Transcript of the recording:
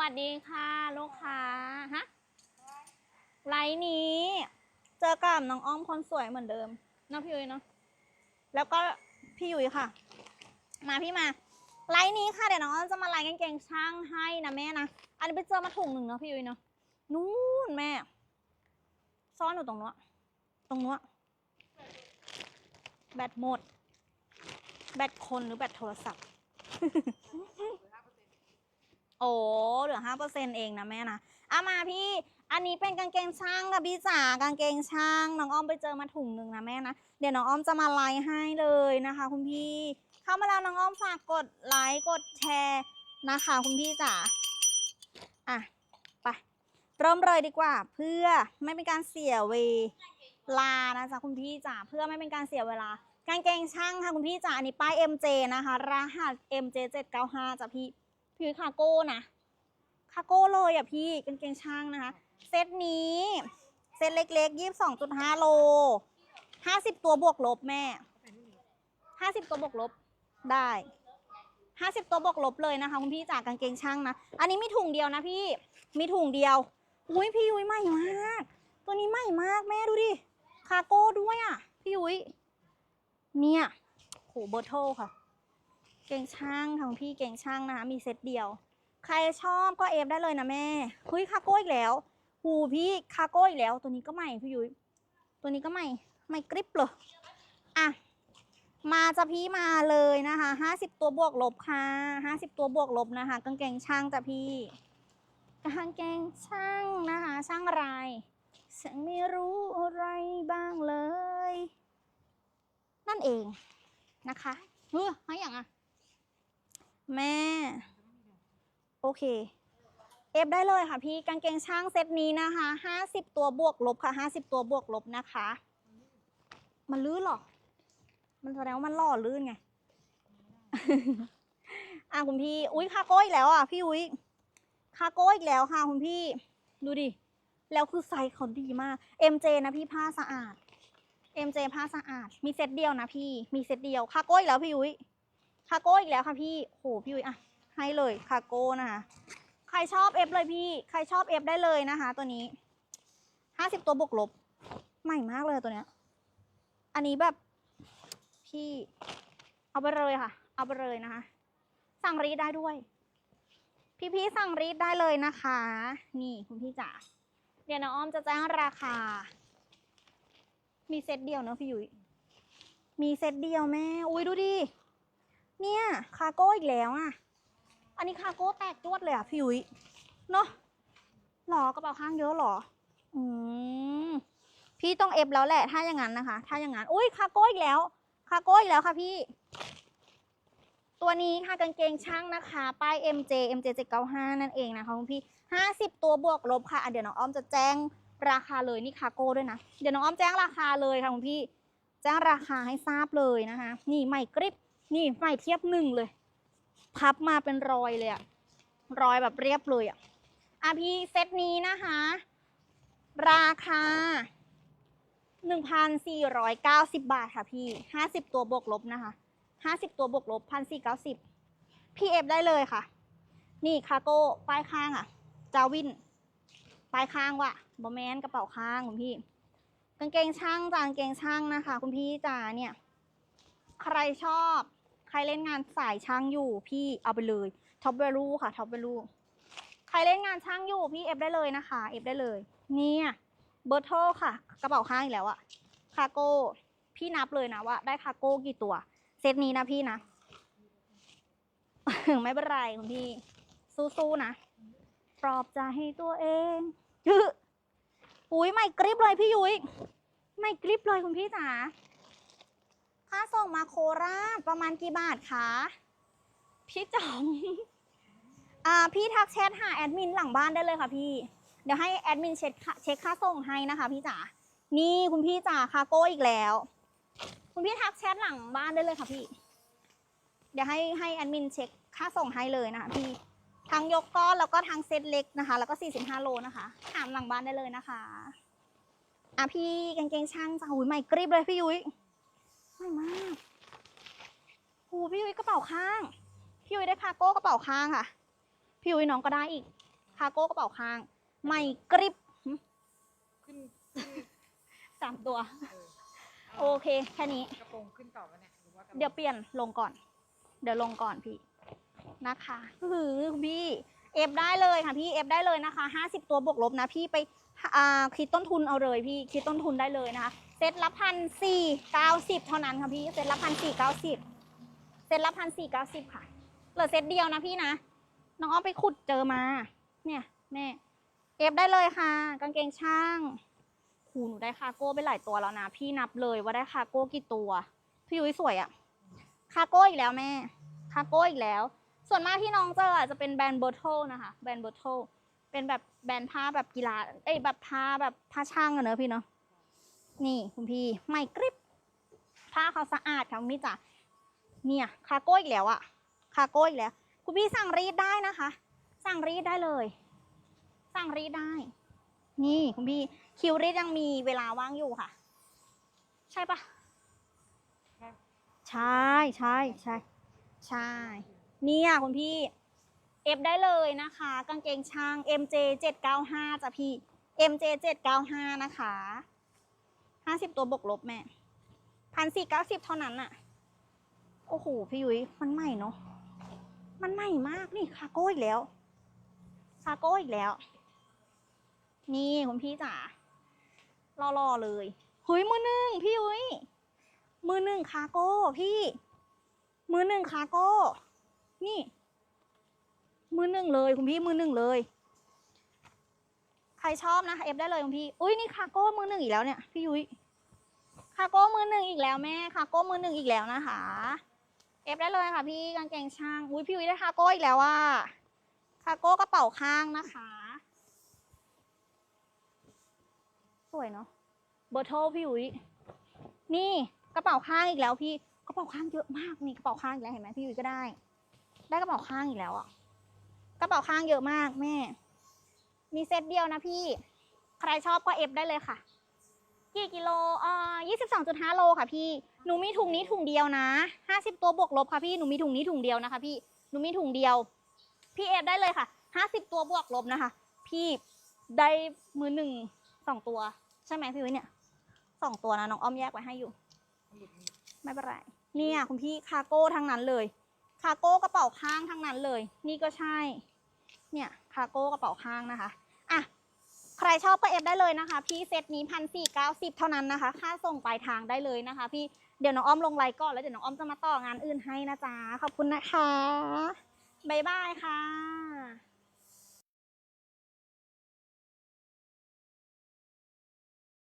วัสดีค่ะลูกค้าฮะไลน์นี้ เจอกับน้องอ้อมคนสวยเหมือนเดิมเนาะพี่ยุ้ยเนาะแล้วก็พี่ยุ้ยค่ะ มาพี่มาไลน์นี้ค่ะเดี๋ยวน้องอ้อมจะมาไลน์กางเกงช่างให้นะแม่นะอันนี้ไปเจอมาถุงหนึ่งเนาะพี่ยุ้ยเนาะนู่นแม่ ซ่อนอยู่ตรงนู้นตรงนู้นแบตหมด แบตคนหรือแบตโทรศัพท์ โอ้เหลือห้าเปอร์เซ็นเองนะแม่นะเอามาพี่อันนี้เป็นกางเกงช่างค่ะพี่จ๋ากางเกงช่างน้องอ้อมไปเจอมาถุงหนึ่งนะแม่นะเดี๋ยวน้องอ้อมจะมาไลค์ให้เลยนะคะ คุณพี่เข้ามาแล้วน้องอ้อมฝากกดไลค์กดแชร์นะคะ คุณพี่จ๋าอะไปเริ่มเลยดีกว่า เพื่อไม่เป็นการเสียเวลานะจ๊ะคุณพี่จ๋าเพื่อไม่เป็นการเสียเวลากางเกงช่างค่ะคุณพี่จ๋าอันนี้ป้าย MJ นะคะ รหัส MJ 795จ้ะพี่ พี่คาโก้นะคาโก้เลยอะพี่กางเกงช่างนะคะ เซตนี้ เซตเล็กๆยี่สิบสองจุดห้าโลห้าสิบตัวบวกลบแม่ห้าสิบตัวบวกลบได้ห้าสิบตัวบวกลบเลยนะคะคุณพี่จากกางเกงช่างนะ อันนี้มีถุงเดียวนะพี่ มีถุงเดียว อุ้ยพี่ยุ้ยใหม่มาก ตัวนี้ใหม่มากแม่ดูดิ คาโก้ด้วยอะ พี่ยุ้ยเนี่ยโหเบอร์โทค่ะ เก่งช่างค่ะคุณพี่เก่งช่างนะคะมีเซตเดียว ใครชอบก็เอฟได้เลยนะแม่เฮ้ยคาโก้อีกแล้ว หูพี่คาโก้อีกแล้ว ตัวนี้ก็ใหม่พี่ยุ้ยตัวนี้ก็ใหม่ใหม่กริปเลยอะมาจะพี่มาเลยนะคะห้าสิบตัวบวกลบค่ะห้าสิบตัวบวกลบนะคะกางเกงช่างจ้ะพี่กางเกงช่างนะคะช่างอะไรฉันไม่รู้อะไรบ้างเลย นั่นเองนะคะเฮ้ยให้อย่างอะ แม่ โอเค เอฟได้เลยค่ะพี่กางเกงช่างเซตนี้นะคะห้าสิบตัวบวกลบค่ะห้าสิบตัวบวกลบนะคะ มันลื่นหรอ มันแสดงว่ามันหล่อลื่นไง อะคุณพี่ อุ้ยคาโก้อีกแล้วอะพี่อุ้ยคาโก้อีกแล้วค่ะคุณพี่ ดูดิ แล้วคือไซส์เขาดีมาก MJ นะพี่ผ้าสะอาด MJ ผ้าสะอาด มีเซตเดียวนะพี่ มีเซตเดียวคาโก้อีกแล้วพี่ยุ้ย คาโก้อีกแล้วค่ะพี่โหพี่ยุ้ยอะให้เลยคาโก้นะคะ ใครชอบเอฟเลยพี่ ใครชอบเอฟได้เลยนะคะ ตัวนี้ห้าสิบตัวบวกลบ ใหม่มากเลยตัวเนี้ย อันนี้แบบพี่เอาไปเลยค่ะ เอาไปเลยนะคะ สั่งรีดได้ด้วย พี่ๆสั่งรีดได้เลยนะคะ นี่คุณพี่จ๋าเดี๋ยวน้องอ้อมจะแจ้งราคา มีเซตเดียวเนอะพี่ยุ้ยมีเซตเดียวแม่ อุ้ยดูดิ เนี่ยคาโก้อีกแล้วอะ อันนี้คาโก้แตกจวดเลยอะพี่ยุ้ยเนอะหรอกระเป๋าข้างเยอะหรอ อืมพี่ต้องเอฟแล้วแหละถ้าอย่างนั้นนะคะ ถ้าอย่างนั้นอุ้ยคาโก้อีกแล้วคาโก้อีกแล้วค่ะพี่ ตัวนี้ค่ะกางเกงช่างนะคะป้าย MJ MJ 795นั่นเองนะคะคุณพี่ 50 ตัวบวกลบค่ะอะเดี๋ยวน้องอ้อมจะแจ้งราคาเลยนี่คาโก้ด้วยนะ เดี๋ยวน้องอ้อมแจ้งราคาเลยค่ะคุณพี่ แจ้งราคาให้ทราบเลยนะคะ นี่ใหม่กริบ นี่ใหม่เทียบหนึ่งเลย พับมาเป็นรอยเลยอะรอยแบบเรียบเลยอะอะพี่เซตนี้นะคะ ราคา 1,490 บาทค่ะพี่ 50 ตัวบวกลบนะคะ 50 ตัวบวกลบ 1,490 พี่เอฟได้เลยค่ะ นี่คาโก้ป้ายข้างอะจาวินป้ายข้างว่ะบอแมนกระเป๋าข้างคุณพี่ กางเกงช่างจากางเกงช่างนะคะ คุณพี่จ๋าเนี่ย ใครชอบ ใครเล่นงานสายช่างอยู่พี่เอาไปเลยท็อปเวลูค่ะท็อปเวลูใครเล่นงานช่างอยู่พี่เอฟได้เลยนะคะเอฟได้เลย เนี่ยเบอร์โทรค่ะ กระเป๋าข้างอีกแล้วอะคาโก้พี่นับเลยนะว่า ได้คาโก้กี่ตัว เซตนี้นะพี่นะ ไม่เป็นไรคุณพี่ สู้ๆนะปลอบใจให้ตัวเองยื้ออุ้ยไม่กริบเลยพี่ยุ้ยไม่กริบเลยคุณพี่จ๋า ค่าส่งมาโคราชประมาณกี่บาทคะ พี่จอมอ่าพี่ทักแชทหาแอดมินหลังบ้านได้เลยค่ะพี่ เดี๋ยวให้แอดมินเช็คค่าเช็คค่าส่งให้นะคะ พี่จ๋า นี่คุณพี่จ๋าคาโก้อีกแล้ว คุณพี่ทักแชทหลังบ้านได้เลยค่ะพี่ เดี๋ยวให้ให้แอดมินเช็คค่าส่งให้เลยนะคะพี่ ทั้งยกก้อนแล้วก็ทั้งเซตเล็กนะคะ แล้วก็ 45 โลนะคะถามหลังบ้านได้เลยนะคะ อะพี่กางเกงช่างจ้าหุยใหม่กริบเลยพี่ยุ้ย ใหม่มากโหพี่ยุ้ยกระเป๋าข้าง พี่ยุ้ยได้คาโก้กระเป๋าข้างค่ะ พี่ยุ้ยน้องก็ได้อีกาโก้กระเป๋าข้าง ไม่กริบหึขึ้นขึ้นสามตัวเออโอเค แค่นี้ กระโปรงขึ้นต่อปะเนี่ยหรือว่ากระโปรงเดี๋ยวเปลี่ยนลงก่อน เดี๋ยวลงก่อนพี่ นะคะคือพี่เอฟได้เลยค่ะพี่เอฟได้เลยนะคะห้าสิบตัวบวกลบนะพี่ไปอ่าคิดต้นทุนเอาเลยพี่คิดต้นทุนได้เลยนะคะ เซตละพันสี่เก้าสิบเท่านั้นค่ะพี่เซตละพันสี่เก้าสิบเซตละพันสี่เก้าสิบค่ะเหลือเซตเดียวนะพี่นะน้องอ้อมไปขุดเจอมา เนี่ยแม่เอฟได้เลยค่ะ กางเกงช่างหูหนูได้คาโก้ไปหลายตัวแล้วนะพี่นับเลยว่าได้คาโก้กี่ตัว พี่ยุ้ยสวยอะคาโก้อีกแล้วแม่คาโก้อีกแล้ว ส่วนมากที่น้องเจออะจะเป็นแบรนด์เบอร์โทนะคะแบรนด์เบอร์โทเป็นแบบแบรนด์ผ้าแบบกีฬาเอ้ยแบบผ้าแบบผ้าช่างอะเนอะพี่เนาะ นี่คุณพี่ใหม่กริบผ้าเขาสะอาดค่ะคุณพี่จ๋าเนี่ยคาร์โก้อีกแล้วอะคาร์โก้อีกแล้ว คุณพี่สั่งรีดได้นะคะ สั่งรีดได้เลย สั่งรีดได้ นี่คุณพี่คิวรีดยังมีเวลาว่างอยู่ค่ะ ใช่ปะใช่ใช่ใช่ใช่เนี่ยคุณพี่เอฟได้เลยนะคะ กางเกงช้าง MJ 795จ้ะพี่ MJ 795นะคะ 50ตัวบวกลบแม่พันสี่เก้าสิบเท่านั้นอะโอ้โห พี่ยุ้ยมันใหม่เนาะ มันใหม่มากนี่คาโก้อีกแล้ว คาโก้อีกแล้ว นี่คุณพี่จ๋ารอๆเลยเฮ้ยมือหนึ่งพี่ยุ้ยมือหนึ่งคาโก้พี่ มือหนึ่งคาโก้ นี่ มือหนึ่งเลยคุณพี่มือหนึ่งเลย ใครชอบนะคะเอฟได้เลยคุณพี่ อุ้ยนี่คาโก้มือหนึ่งอีกแล้วเนี่ยพี่ยุ้ยคาโก้มือหนึ่งอีกแล้วแม่คาโก้มือหนึ่งอีกแล้วนะคะเอฟได้เลยค่ะพี่กางเกงช่าง อุ้ยพี่ยุ้ยได้คาโก้อีกแล้วว่าคาโก้กระเป๋าข้างนะคะ สวยเนาะเบอร์โทรพี่ยุ้ยนี่กระเป๋าข้างอีกแล้วพี่กระเป๋าข้างเยอะมากนี่กระเป๋าข้างอีกแล้วเห็นไหมพี่ยุ้ยก็ได้ ได้กระเป๋าข้างอีกแล้วอะกระเป๋าข้างเยอะมากแม่ มีเซตเดียวนะพี่ ใครชอบก็เอฟได้เลยค่ะ กี่กิโลอ่ายี่สิบสองจุดห้าโลค่ะพี่ หนูมีถุงนี้ถุงเดียวนะห้าสิบตัวบวกลบค่ะพี่ หนูมีถุงนี้ถุงเดียวนะคะพี่ หนูมีถุงเดียว พี่เอฟได้เลยค่ะห้าสิบตัวบวกลบนะคะ พี่ได้มือหนึ่งสองตัว ใช่ไหมพี่วิเนี่ยสองตัวนะน้องอ้อมแยกไว้ให้อยู่ ไม่เป็นไร เนี่ยคุณพี่คาโก้ทั้งนั้นเลย คาโก้กระเป๋าข้างทั้งนั้นเลย นี่ก็ใช่ เนี่ยคาโก้กระเป๋าข้างนะคะ ใครชอบก็เอฟได้เลยนะคะ พี่เซตนี้พันสี่เก้าสิบเท่านั้นนะคะ ค่าส่งปลายทางได้เลยนะคะ พี่เดี๋ยวน้องอ้อมลงไลน์ก่อนแล้วเดี๋ยวน้องอ้อมจะมาต่องานอื่นให้นะจ๊ะขอบคุณนะคะบ๊ายบายค่ะ